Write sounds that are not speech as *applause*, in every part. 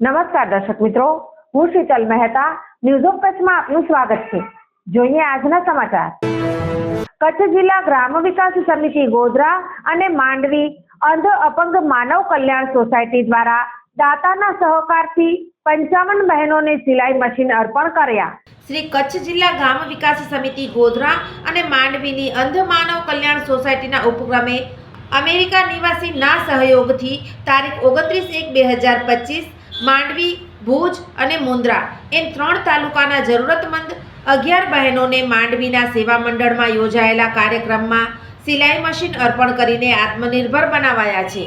નમસ્કાર દર્શક મિત્રો, હું શીતલ મહેતા ન્યૂઝ ઓફ કચ્છમાં આપનું સ્વાગત છે. જોઈએ આજના સમાચાર. કચ્છ જિલ્લા ગ્રામ વિકાસ સમિતિ ગોધરા અને માંડવી અંધ અપંગ માનવ કલ્યાણ સોસાયટી દ્વારા દાતાના સહકારથી પંચાવન બહેનોને સિલાઈ મશીન અર્પણ કર્યા. શ્રી કચ્છ જિલ્લા ગ્રામ વિકાસ સમિતિ ગોધરા અને માંડવીની અંધ માનવ કલ્યાણ સોસાયટીના ઉપક્રમે અમેરિકા નિવાસી ના સહયોગથી તારીખ ઓગણત્રીસ એક બે હજાર પચીસ માંડવી, ભુજ અને મુન્દ્રા. એમ ત્રણ તાલુકાના જરૂરતમંદ અગિયાર બહેનોને માંડવીના સેવા મંડળમાં યોજાયેલા કાર્યક્રમમાં સિલાઈ મશીન અર્પણ કરીને આત્મનિર્ભર બનાવાયા છે.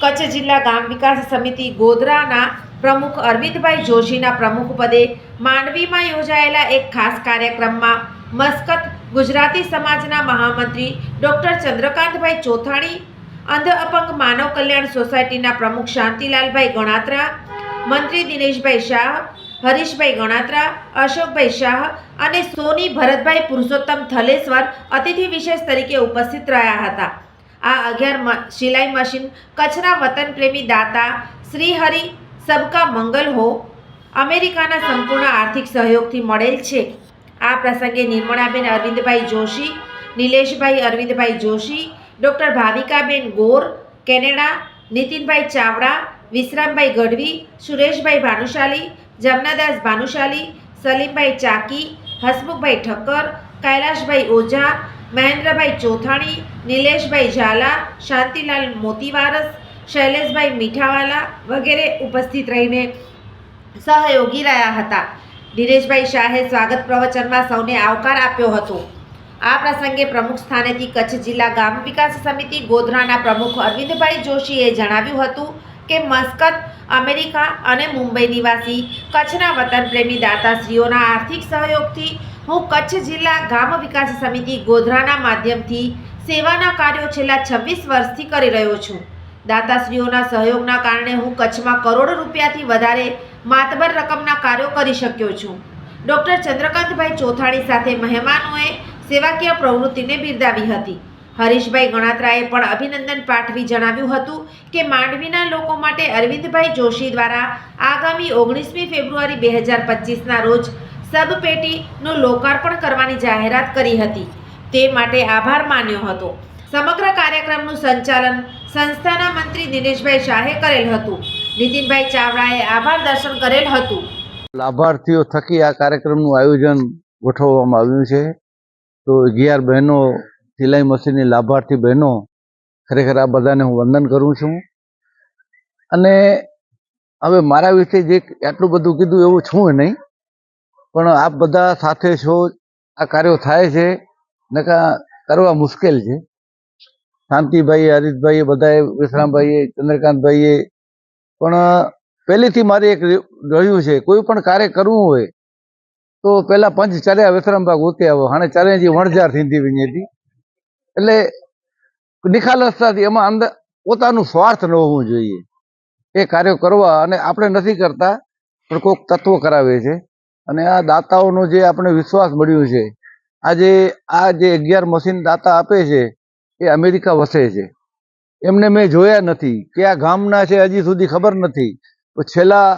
કચ્છ જિલ્લા ગામ વિકાસ સમિતિ ગોધરાના પ્રમુખ અરવિંદભાઈ જોશીના પ્રમુખ પદે માંડવીમાં યોજાયેલા એક ખાસ કાર્યક્રમમાં મસ્કત ગુજરાતી સમાજના મહામંત્રી ડૉક્ટર ચંદ્રકાંતભાઈ ચોથાણી અંધ અપંગ માનવ કલ્યાણ સોસાયટીના પ્રમુખ શાંતિલાલભાઈ ગણાત્રા, મંત્રી દિનેશભાઈ શાહ, હરીશભાઈ ગણાત્રા, અશોકભાઈ શાહ અને સોની ભરતભાઈ પુરુષોત્તમ થલેશ્વર અતિથિ વિશેષ તરીકે ઉપસ્થિત રહ્યા હતા. આ અગિયાર સિલાઈ મશીન, કચ્છના વતન પ્રેમી દાતા, શ્રીહરિ, સબકા મંગલ હો, અમેરિકાના સંપૂર્ણ આર્થિક સહયોગથી મળેલ છે. આ પ્રસંગે નિર્મળાબેન અરવિંદભાઈ જોશી, નિલેશભાઈ અરવિંદભાઈ જોશી ડૉક્ટર ભાવિકાબેન ગોર, કેનેડા, નીતિનભાઈ ચાવડા, વિશ્રામભાઈ ગઢવી, સુરેશભાઈ ભાનુશાલી, જમનાદાસ ભાનુશાલી, સલીમભાઈ ચાકી, હસમુખભાઈ ઠક્કર, કૈલાશભાઈ ઓઝા, મહેન્દ્રભાઈ ચોથાણી, નિલેશભાઈ ઝાલા, શાંતિલાલ મોતીવારસ, શૈલેષભાઈ મીઠાવાલા વગેરે ઉપસ્થિત રહીને સહયોગી રહ્યા હતા. દિનેશભાઈ શાહે સ્વાગત પ્રવચનમાં સૌને આવકાર આપ્યો હતો. આ પ્રસંગે પ્રમુખ સ્થાનેથી કચ્છ જિલ્લા ગામ વિકાસ સમિતિ ગોધરાના પ્રમુખ અરવિંદભાઈ જોશીએ જણાવ્યું હતું કે મસ્કત, અમેરિકા અને મુંબઈ નિવાસી કચ્છના વતન પ્રેમી દાતાશ્રીઓના આર્થિક સહયોગથી હું કચ્છ જિલ્લા ગામ વિકાસ સમિતિ ગોધરાના માધ્યમથી સેવાના કાર્યો છેલ્લા છવ્વીસ વર્ષથી કરી રહ્યો છું. દાતાશ્રીઓના સહયોગના કારણે હું કચ્છમાં કરોડો રૂપિયાથી વધારે માતબર રકમના કાર્યો કરી શક્યો છું. ડૉક્ટર ચંદ્રકાંતભાઈ ચોથાણી સાથે મહેમાનોએ સેવાકીય પ્રવૃત્તિને બિરદાવી હતી. હરીશભાઈ ગણાત્રાએ પણ અભિનંદન પાઠવી જણાવ્યું હતું કે માંડવીના લોકો માટે અરવિંદભાઈ જોશી દ્વારા આગામી ઓગણીસમી ફેબ્રુઆરી બે હજાર પચીસના રોજ સબપેટીનું લોકાર્પણ કરવાની જાહેરાત કરી હતી. તે માટે આભાર માન્યો હતો. સમગ્ર કાર્યક્રમનું સંચાલન સંસ્થાના મંત્રી દિનેશભાઈ શાહે કરેલ હતું. નીતિનભાઈ ચાવડાએ આભાર દર્શન કરેલ હતું. લાભાર્થીઓ થકી આ કાર્યક્રમનું આયોજન ગોઠવવામાં આવ્યું છે. તો અગિયાર બહેનો સિલાઈ મશીનની લાભાર્થી બહેનો, ખરેખર આ બધાને હું વંદન કરું છું. અને હવે મારા વિશે જે આટલું બધું કીધું એવું છું નહીં, પણ આપ બધા સાથે છો, આ કાર્યો થાય છે, નકા કરવા મુશ્કેલ છે. શાંતિભાઈએ, હરીશભાઈએ, બધાએ, વિશ્રામભાઈએ, ચંદ્રકાંતભાઈએ, પણ પહેલેથી મારે એક રહ્યું છે, કોઈ પણ કાર્ય કરવું હોય તો પેલા પંચ ચાર્યા વિશ્રામભાગ ઉતે આવો. હાણે ચારેજી વણઝાર થીંધી વિની હતી. એટલે નિખાલસતાથી એમાં અંદર પોતાનું સ્વાર્થ ન હોવું જોઈએ. એ કાર્યો કરવા અને આપણે નથી કરતા, પણ કોઈક તત્વો કરાવે છે. અને આ દાતાઓનો જે આપણે વિશ્વાસ મળ્યો છે, આજે આ જે અગિયાર મશીન દાતા આપે છે, એ અમેરિકા વસે છે. એમને મેં જોયા નથી. કે આ ગામના છે હજી સુધી ખબર નથી. છેલ્લા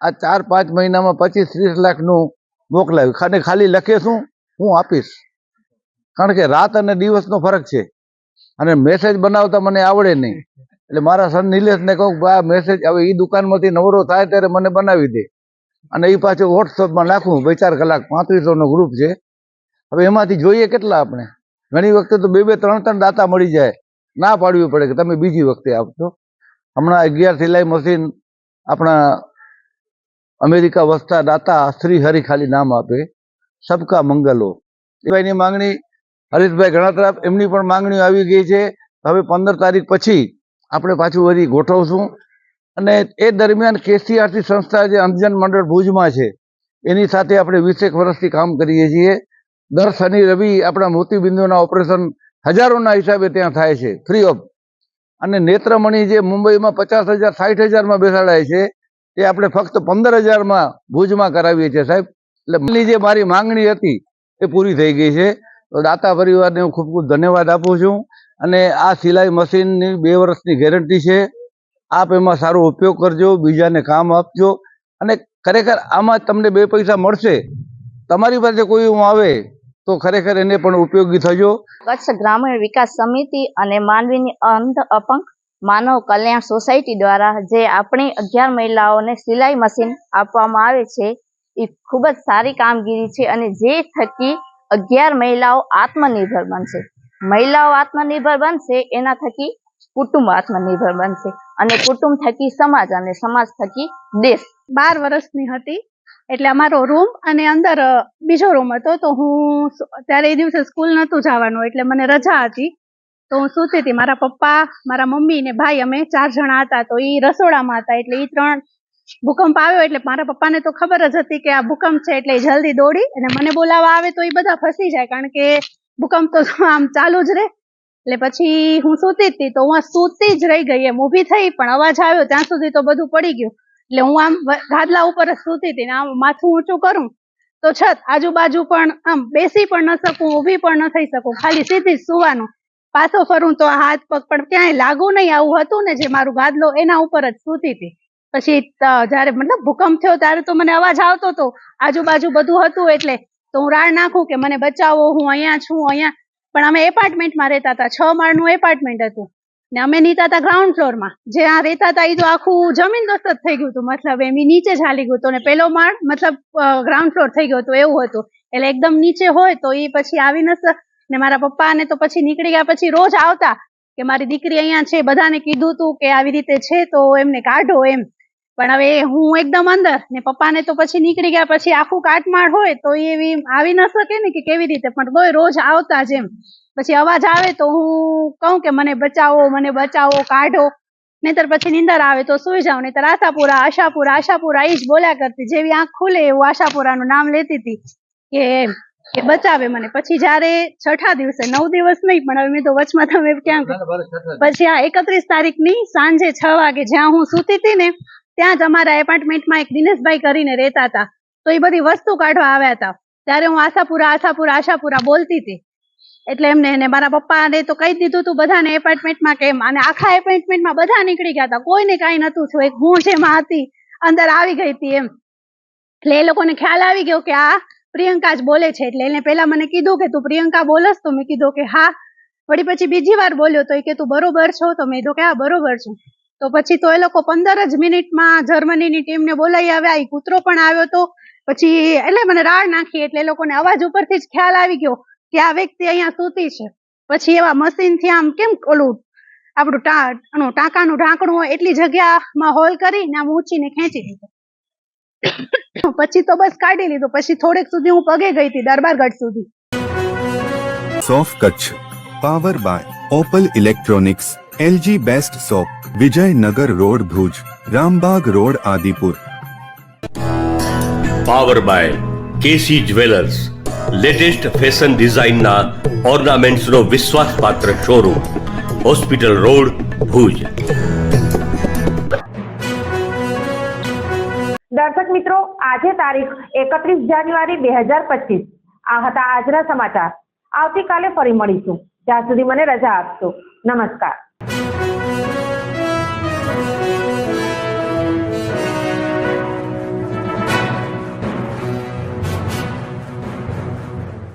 આ ચાર પાંચ મહિનામાં પચીસ ત્રીસ લાખનું મોકલાવ્યું ખાલી ખાલી લખે શું? હું આપીશ. કારણ કે રાત અને દિવસનો ફરક છે. અને મેસેજ બનાવતા મને આવડે નહીં. એટલે મારા સન નિલેશને કહું આ મેસેજ હવે એ દુકાનમાંથી નવરો થાય ત્યારે મને બનાવી દે. અને એ પાછું વોટ્સઅપમાં નાખું. બે ચાર કલાક પાંત્રીસોનો ગ્રુપ છે. હવે એમાંથી જોઈએ કેટલા આપણે? ઘણી વખતે તો બે બે, ત્રણ ત્રણ દાતા મળી જાય. ના પાડવી પડે કે તમે બીજી વખતે આપજો. હમણાં અગિયાર સિલાઈ મશીન આપણા અમેરિકા વસતા દાતા શ્રી હરિ ખાલી નામ આપે. સબકા મંગલો. એની માંગણી હરીશભાઈ ગણાતરા, એમની પણ માંગણીઓ આવી ગઈ છે. હવે પંદર તારીખ પછી આપણે પાછું વળી ગોઠવશું. અને એ દરમિયાન કેસીઆરસી સંસ્થા જે અંધજન મંડળ ભુજમાં છે, એની સાથે આપણે વીસેક વર્ષથી કામ કરીએ છીએ. દર શનિ રવિ આપણા મોતીબિંદુના ઓપરેશન હજારોના હિસાબે ત્યાં થાય છે, ફ્રી ઓફ. અને નેત્રમણી જે મુંબઈમાં પચાસ હજાર, સાઠ હજારમાં બેસાડાય છે એ આપણે ફક્ત પંદર હજારમાં ભુજમાં કરાવીએ છીએ સાહેબ. એટલે જે મારી માંગણી હતી એ પૂરી થઈ ગઈ છે. તો દાતા પરિવારને હું ખૂબ ખૂબ ધન્યવાદ આપું છું. અને આ સિલાઈ મશીનની બે વર્ષની ગેરંટી છે. આપ એમાં સારો ઉપયોગ કરજો, બીજાને કામ આપજો. અને ખરેખર આમાં તમને બે પૈસા મળશે. તમારી પાસે કોઈ એવું આવે તો ખરેખર એને પણ ઉપયોગી થજો. કચ્છ ગ્રામીણ વિકાસ સમિતિ અને માનવીની અંધ અપંગ માનવ કલ્યાણ સોસાયટી દ્વારા જે આપણી અગિયાર મહિલાઓને સિલાઈ મશીન આપવામાં આવે છે એ ખૂબ જ સારી કામગીરી છે અને જે થકી અગિયાર મહિલાઓ આત્મનિર્ભર બનશે. મહિલાઓ આત્મનિર્ભર બનશે, એના થકી કુટુંબ આત્મનિર્ભર બનશે અને કુટુંબ થકી સમાજ અને સમાજ થકી દેશ. બાર વર્ષની હતી, એટલે અમારો રૂમ અને અંદર બીજો રૂમ હતો, તો હું ત્યારે એ દિવસે સ્કૂલ નહોતું જવાનું, એટલે મને રજા હતી. તો હું સૂતી હતી મારા પપ્પા, મારા મમ્મી ને ભાઈ અમે ચાર જણા હતા, તો એ રસોડામાં હતા, એટલે એ ત્રણ ભૂકંપ આવ્યો, એટલે મારા પપ્પાને તો ખબર જ હતી કે આ ભૂકંપ છે, એટલે જલ્દી દોડી અને મને બોલાવવા આવે તો એ બધા ફસી જાય, કારણ કે ભૂકંપ તો *laughs* આમ ચાલુ જ રહે. એટલે પછી હું સૂતી હતી, તો હું સૂતી જ રહી ગઈ, એમ ઊભી થઈ, પણ અવાજ આવ્યો, ત્યાં સુધી તો બધું પડી ગયું. એટલે હું આમ ગાદલા ઉપર જ સૂતી હતી ને આમ માથું ઊંચું કરું, તો છત આજુબાજુ પણ આમ બેસી પણ ન શકું, ઊભી પણ ન થઈ શકું, ખાલી સીધી જ સુવાનું. પાછો ફરું તો હાથ પગ પણ ક્યાંય લાગુ નહીં. આવું હતું ને જે મારું ગાદલો એના ઉપર જ સૂતી હતી. પછી જયારે મતલબ ભૂકંપ થયો ત્યારે તો મને અવાજ આવતો હતો. આજુબાજુ બધું હતું એટલે તો હું રાડ નાખું કે મને બચાવો, હું અહીંયા છું, અહીંયા. પણ અમે એપાર્ટમેન્ટમાં રહેતા હતા. છ માળનું એપાર્ટમેન્ટ હતું. ને અમે નીતા હતા ગ્રાઉન્ડ ફ્લોરમાં. જ્યાં રહેતા હતા એ તો આખું જમીન દોસ્ત જ થઈ ગયું હતું. મતલબ એમ નીચે હાલી ગયું હતું. ને પેલો માળ મતલબ ગ્રાઉન્ડ ફ્લોર થઈ ગયો હતો. એવું હતું. એટલે એકદમ નીચે હોય તો એ પછી આવી ન શ- ને મારા પપ્પા ને તો પછી નીકળી ગયા પછી રોજ આવતા કે મારી દીકરી અહીંયા છે, બધાને કીધું તું કે આવી રીતે છે તો એમને કાઢો એમ. પણ હવે હું એકદમ અંદર ને પપ્પાને તો પછી નીકળી ગયા પછી આખું કાટમાળ હોય તો એવી આવી ન શકે ને કે કેવી રીતે, પણ કોઈ રોજ આવતા જેમ પછી અવાજ આવે તો હું કહું કે મને બચાવો મને બચાવો, કાઢો. નહીતર પછી નીંદર આવે તો સુઈ જાઉં, નહીતર આશાપુરા આશાપુરા આશાપુરા એ જ બોલ્યા કરતી, જેવી આંખ ખુલે એવું આશાપુરાનું નામ લેતી હતી કે કે બચાવે મને. પછી જયારે છઠ્ઠા દિવસે નવ દિવસ નહીં પણ હવે મેં તો વચમાં તમે ક્યાં પછી આ એકત્રીસ તારીખની સાંજે છ વાગે જ્યાં હું સૂતી હતી ને ત્યાં જ અમારા એપાર્ટમેન્ટમાં એક દિનેશભાઈ કરીને રહેતા હતા. તો એ બધી વસ્તુ કાઢવા આવ્યા હતા. ત્યારે હું આશાપુરા આશાપુરા આશાપુરા બોલતી હતી. એટલે એમને ને મારા પપ્પાને તો કહી દીધું હતું બધાને એપાર્ટમેન્ટમાં કેમ? અને આખા એપાર્ટમેન્ટમાં બધા નીકળી ગયા હતા. કોઈને કાંઈ નતું છું એક હું જેમાં હતી. અંદર આવી ગઈ હતી એમ. એટલે એ લોકોને ખ્યાલ આવી ગયો કે આ પ્રિયંકા જ બોલે છે એટલે એને પહેલા મને કીધું કે તું પ્રિયંકા બોલસ તો મેં કીધું કે હા. વળી પછી બીજી વાર બોલ્યો તો એ કે તું બરોબર છો? તો મેં કીધું કે હા, બરોબર છું. તો પછી તો એ લોકો પંદર જ મિનિટમાં જર્મનીની ટીમને બોલાવી આવ્યા. એ કૂતરો પણ આવ્યો તો પછી એટલે મને રાડ નાખી એટલે એ લોકોને અવાજ ઉપરથી જ ખ્યાલ આવી ગયો કે આ વ્યક્તિ અહીંયા સૂતી છે. પછી એવા મશીનથી આમ કેમ ઓલું આપણું ટાંકાનું ઢાંકણું હોય એટલી જગ્યામાં હોલ કરીને આમ ઊંચીને ખેંચી લીધો *laughs* પછી તો બસ કાઢી લીધું. પછી થોડેક સુધી હું પગે ગઈ હતી દરબારગઢ સુધી. સોફ Kutch. Power by Opal electronics LG best shop Vijaynagar road Bhuj Rambagh road Adipur power by KC jewellers latest fashion ડિઝાઇનના ઓર્નામેન્ટ્સનો વિશ્વાસપાત્ર શોરૂમ હોસ્પિટલ રોડ ભુજ આજે તારીખ એકત્રીસ જાન્યુઆરી બે હજાર પચીસ. આ હતા આજના સમાચાર. આવતીકાલે ફરી મળીશું. ત્યાં સુધી મને રજા આપશો. નમસ્કાર.